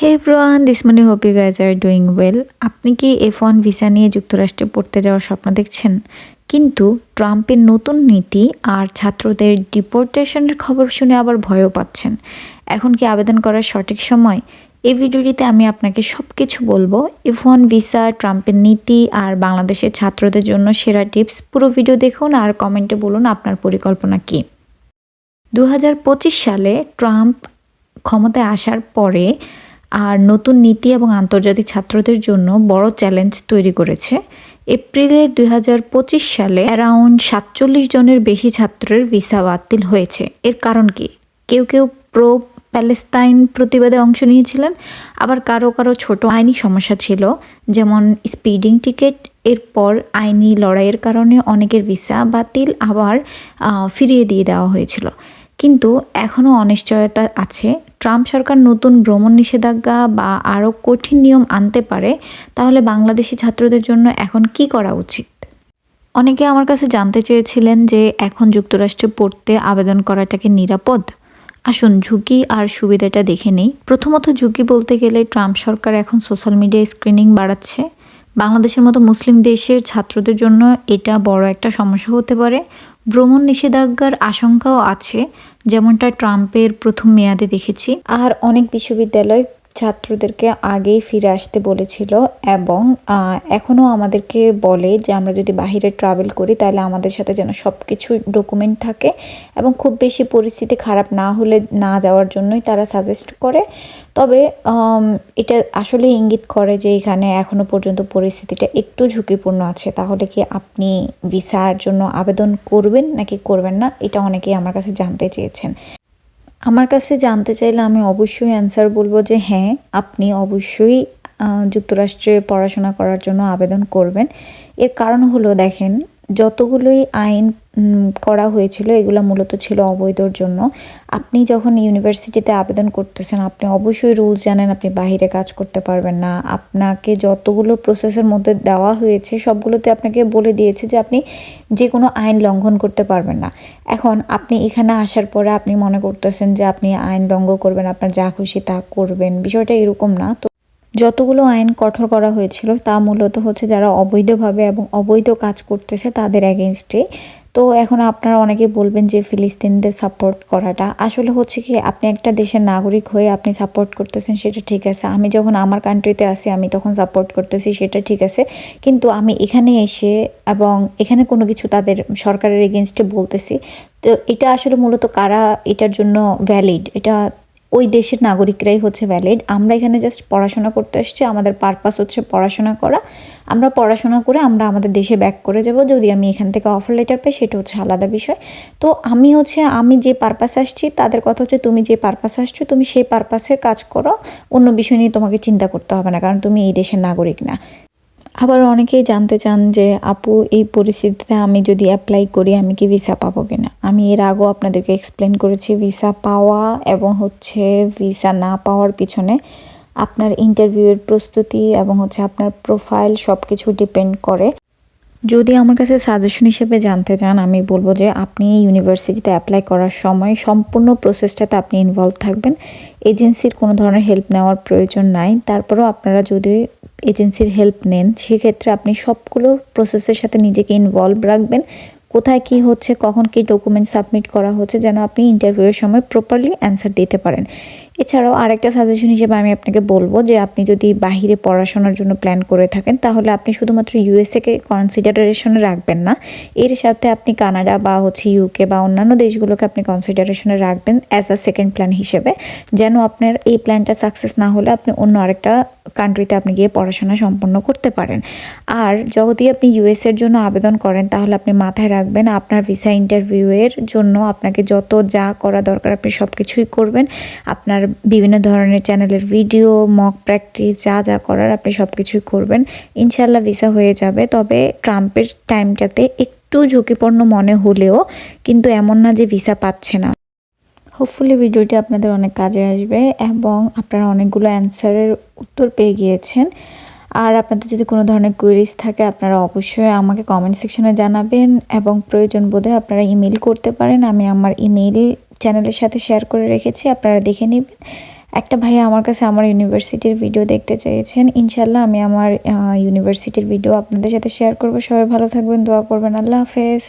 Hey everyone this মানে hope you guys are doing well আপনি কি এফ ওয়ান ভিসা নিয়ে যুক্তরাষ্ট্রে পড়তে যাওয়ার স্বপ্ন দেখছেন? কিন্তু ট্রাম্পের নতুন নীতি আর ছাত্রদের ডিপোর্টেশনের খবর শুনে আবার ভয়ও পাচ্ছেন। এখন কি আবেদন করার সঠিক সময়? এই ভিডিওটিতে আমি আপনাকে সব কিছু বলব। এফ ওয়ান ভিসা ট্রাম্পের নীতি আর বাংলাদেশের ছাত্রদের জন্য সেরা টিপস। পুরো ভিডিও দেখুন আর কমেন্টে বলুন আপনার পরিকল্পনা কী। দু হাজার পঁচিশ সালে ট্রাম্প ক্ষমতায় আসার পরে আর নতুন নীতি এবং আন্তর্জাতিক ছাত্রদের জন্য বড় চ্যালেঞ্জ তৈরি করেছে। এপ্রিলের দুই সালে অ্যারাউন্ড সাতচল্লিশ জনের বেশি ছাত্রের ভিসা বাতিল হয়েছে। এর কারণ কি? কেউ কেউ প্রো প্যালেস্তাইন প্রতিবাদে অংশ নিয়েছিলেন, আবার কারও কারও ছোট আইনি সমস্যা ছিল, যেমন স্পিডিং টিকিট এরপর আইনি লড়াইয়ের কারণে অনেকের ভিসা বাতিল আবার ফিরিয়ে দিয়ে দেওয়া হয়েছিল। কিন্তু এখনও অনিশ্চয়তা আছে ট্রাম্প সরকার নতুন ভ্রমণ নিষেধাজ্ঞা বা আরও কঠিন নিয়ম আনতে পারে, তাহলে বাংলাদেশি ছাত্রদের জন্য এখন কি করা উচিত? অনেকে আমার কাছে জানতে চেয়েছিলেন যে এখন যুক্তরাষ্ট্রে পড়তে আবেদন করাটাকে নিরাপদ? আসুন ঝুঁকি আর সুবিধাটা দেখে নেই। প্রথমত ঝুঁকি বলতে গেলে ট্রাম্প সরকার এখন সোশ্যাল মিডিয়ায় স্ক্রিনিং বাড়াচ্ছে। বাংলাদেশের মতো মুসলিম দেশের ছাত্রদের জন্য এটা বড় একটা সমস্যা হতে পারে। ভ্রমণ নিষেধাজ্ঞার আশঙ্কাও আছে যেমনটা ট্রাম্পের প্রথম মেয়াদে দেখেছি। আর অনেক বিশ্ববিদ্যালয় ছাত্রদেরকে আগেই ফিরে আসতে বলেছিল এবং এখনও আমাদেরকে বলে যে আমরা যদি বাহিরে ট্রাভেল করি তাহলে আমাদের সাথে যেন সব কিছু ডকুমেন্ট থাকে এবং খুব বেশি পরিস্থিতি খারাপ না হলে না যাওয়ার জন্যই তারা সাজেস্ট করে। তবে এটা আসলে ইঙ্গিত করে যে এখানে এখনও পর্যন্ত পরিস্থিতিটা একটু ঝুঁকিপূর্ণ আছে। তাহলে কি আপনি ভিসার জন্য আবেদন করবেন নাকি করবেন না? এটা অনেকেই আমার কাছে জানতে চেয়েছেন। আমার কাছে জানতে চাইলে আমি অবশ্যই অ্যান্সার বলব যে হ্যাঁ আপনি অবশ্যই যুক্তরাষ্ট্রে পড়াশোনা করার জন্য আবেদন করবেন। এর কারণ হলো দেখেন যতগুলোই আইন করা হয়েছিল, এগুলো মূলত ছিল অবৈধর জন্য। আপনি যখন ইউনিভার্সিটিতে আবেদন করতেছেন, আপনি অবশ্যই রুলস জানেন, আপনি বাইরে কাজ করতে পারবেন না। আপনাকে যতগুলো প্রসেসের মধ্যে দেওয়া হয়েছে, সবগুলোতে আপনাকে বলে দিয়েছে যে আপনি যে কোনো আইন লঙ্ঘন করতে পারবেন না। এখন আপনি এখানে আসার পরে আপনি মনে করতেছেন যে আপনি আইন লঙ্ঘন করবেন, আপনার যা খুশি তা করবেন। বিষয়টা এরকম না। তো যতগুলো আইন কঠোর করা হয়েছিল, তা মূলত হচ্ছে যারা অবৈধভাবে এবং অবৈধ কাজ করতেছে তাদের অ্যাগেনস্টে তো এখন আপনারা অনেকে বলবেন যে ফিলিস্তিনদের সাপোর্ট করাটা। আসলে হচ্ছে কি, আপনি একটা দেশের নাগরিক হয়ে আপনি সাপোর্ট করতেছেন, সেটা ঠিক আছে। আমি যখন আমার কান্ট্রিতে আসি আমি তখন সাপোর্ট করতেছি, সেটা ঠিক আছে। কিন্তু আমি এখানে এসে এবং এখানে কোনো কিছু তাদের সরকারের এগেনস্টে বলতেছি, তো এটা আসলে মূলত কারা, এটার জন্য ভ্যালিড এটা ওই দেশের নাগরিকরাই হচ্ছে ভ্যালিড আমরা এখানে জাস্ট পড়াশোনা করতে এসেছি আমাদের পারপাস হচ্ছে পড়াশোনা করা। আমরা পড়াশোনা করে আমরা আমাদের দেশে ব্যাক করে যাব। যদি আমি এখান থেকে অফার লেটার পাই, সেটা হচ্ছে আলাদা বিষয়। তো আমি হচ্ছে, আমি যে পারপাস আসছি, তাদের কথা হচ্ছে তুমি যে পারপাস আসছো, তুমি সেই পারপাসের কাজ করো। অন্য বিষয় নিয়ে তোমাকে চিন্তা করতে হবে না, কারণ তুমি এই দেশের নাগরিক না। আবার অনেকেই জানতে চান যে, আপু, এই পরিস্থিতিতে আমি যদি অ্যাপ্লাই করি, আমি কি ভিসা পাবো কিনা? আমি এর আগেও আপনাদেরকে এক্সপ্লেন করেছি ভিসা পাওয়া এবং হচ্ছে ভিসা না পাওয়ার পিছনে আপনার ইন্টারভিউয়ের প্রস্তুতি এবং হচ্ছে আপনার প্রোফাইল সব কিছু ডিপেন্ড করে। যদি আমার কাছে সাজেশন হিসেবে জানতে চান, আমি বলব যে, আপনি ইউনিভার্সিটিতে অ্যাপ্লাই করার সময় সম্পূর্ণ প্রসেসটাতে আপনি ইনভলভ থাকবেন। এজেন্সির কোনো ধরনের হেল্প নেওয়ার প্রয়োজন নাই। তারপরেও আপনারা যদি এজেন্সির হেল্প নেন, সেক্ষেত্রে আপনি সবগুলো প্রসেসের সাথে নিজেকে ইনভলভ রাখবেন। কোথায় কি হচ্ছে, কখন কি ডকুমেন্ট সাবমিট করা হচ্ছে, যেন আপনি ইন্টারভিউয়ের সময় প্রপারলি অ্যান্সার দিতে পারেন। এছাড়াও আরেকটা সাজেশন হিসেবে আমি আপনাকে বলব যে আপনি যদি বাহিরে পড়াশোনার জন্য প্ল্যান করে থাকেন, তাহলে আপনি শুধুমাত্র ইউএসএকে কনসিডারেশনে রাখবেন না। এর সাথে আপনি কানাডা বা হচ্ছে ইউকে বা অন্যান্য দেশগুলোকে আপনি কনসিডারেশনে রাখবেন অ্যাজ আ সেকেন্ড প্ল্যান হিসেবে। যেন আপনার এই প্ল্যানটা সাকসেস না হলে আপনি অন্য আরেকটা কান্ট্রিতে আপনি গিয়ে পড়াশোনা সম্পন্ন করতে পারেন। আর যদি আপনি ইউএসের জন্য আবেদন করেন, তাহলে আপনি মাথায় রাখবেন আপনার ভিসা ইন্টারভিউয়ের জন্য আপনাকে যত যা করা দরকার আপনি সব কিছুই করবেন। আপনার বিভিন্ন ধরনের চ্যানেলের ভিডিও মক প্র্যাকটিস যা যা করার আপনি সব কিছুই করবেন। ইনশাল্লাহ ভিসা হয়ে যাবে। তবে ট্রাম্পের টাইমটাতে একটু ঝুঁকিপূর্ণ মনে হলেও কিন্তু এমন না যে ভিসা পাচ্ছে না। হোপফুলি ভিডিওটি আপনাদের অনেক কাজে আসবে এবং আপনারা অনেকগুলো অ্যান্সারের উত্তর পেয়ে গিয়েছেন। আর আপনাদের যদি কোনো ধরনের কোয়েরিজ থাকে, আপনারা অবশ্যই আমাকে কমেন্ট সেকশনে জানাবেন এবং প্রয়োজন বোধে আপনারা ইমেল করতে পারেন। আমি আমার ইমেল চ্যানেলের সাথে শেয়ার করে রেখেছি, আপনারা দেখে নেবেন। একটা ভাইয়া আমার কাছে আমার ইউনিভার্সিটির ভিডিও দেখতে চেয়েছেন। ইনশাল্লাহ আমি আমার ইউনিভার্সিটির ভিডিও আপনাদের সাথে শেয়ার করব। সবাই ভালো থাকবেন, দোয়া করবেন। আল্লাহ হাফেজ।